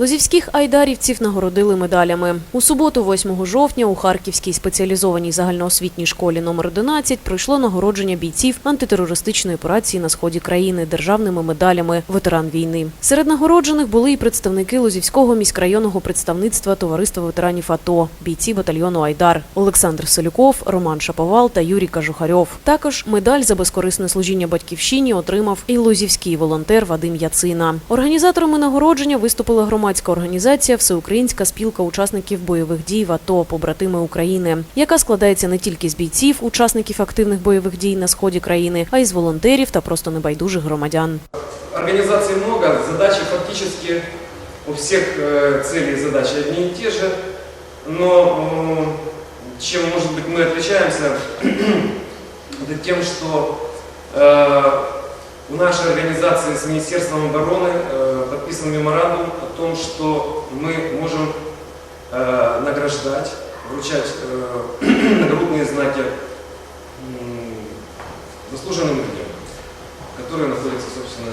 Лозівських айдарівців нагородили медалями. У суботу, 8 жовтня, у Харківській спеціалізованій загальноосвітній школі номер 11 пройшло нагородження бійців антитерористичної операції на сході країни державними медалями ветеран війни. Серед нагороджених були і представники Лозівського міськрайонного представництва товариства ветеранів АТО, бійці батальйону Айдар Олександр Селюков, Роман Шаповал та Юрій Кажухарьов. Також медаль за безкорисне служіння батьківщині отримав і лозівський волонтер Вадим Яцина. Організаторами нагородження виступила громадська організація Всеукраїнська спілка учасників бойових дій в АТО побратими України, яка складається не тільки з бійців, учасників активних бойових дій на сході країни, а й з волонтерів та просто небайдужих громадян. Организаций много, задачи фактически у всех э, цели и задачи одни и те же, но м, чем, может быть, мы отличаемся, это тем, что э, у нашей организации с Министерством обороны э, подписан меморандум о том, что мы можем э, награждать, вручать э, нагрудные знаки заслуженным людям, которые находятся, собственно,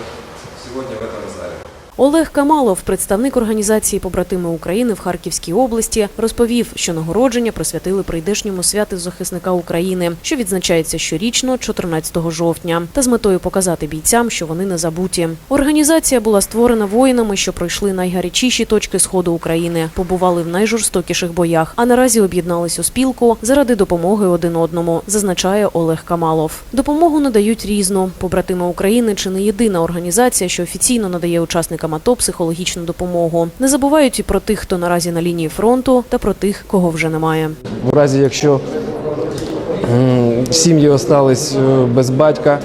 сегодня в этом зале. Олег Камалов, представник організації Побратими України в Харківській області, розповів, що нагородження присвятили прийдешньому святу захисника України, що відзначається щорічно, 14 жовтня, та з метою показати бійцям, що вони не забуті. Організація була створена воїнами, що пройшли найгарячіші точки сходу України, побували в найжорстокіших боях, а наразі об'єднались у спілку заради допомоги один одному, зазначає Олег Камалов. Допомогу надають різну. Побратими України чи не єдина організація, що офіційно надає учасникам АТО психологічну допомогу. Не забувають і про тих, хто наразі на лінії фронту, та про тих, кого вже немає. В разі, якщо сім'ї остались е, без батька,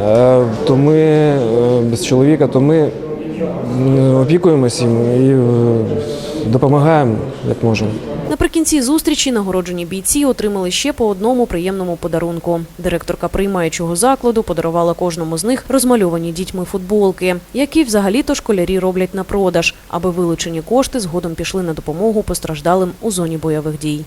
е, то ми е, без чоловіка, то ми опікуємося їм і допомагаємо, як можемо. Наприкінці зустрічі нагороджені бійці отримали ще по одному приємному подарунку. Директорка приймаючого закладу подарувала кожному з них розмальовані дітьми футболки, які взагалі-то школярі роблять на продаж, аби вилучені кошти згодом пішли на допомогу постраждалим у зоні бойових дій.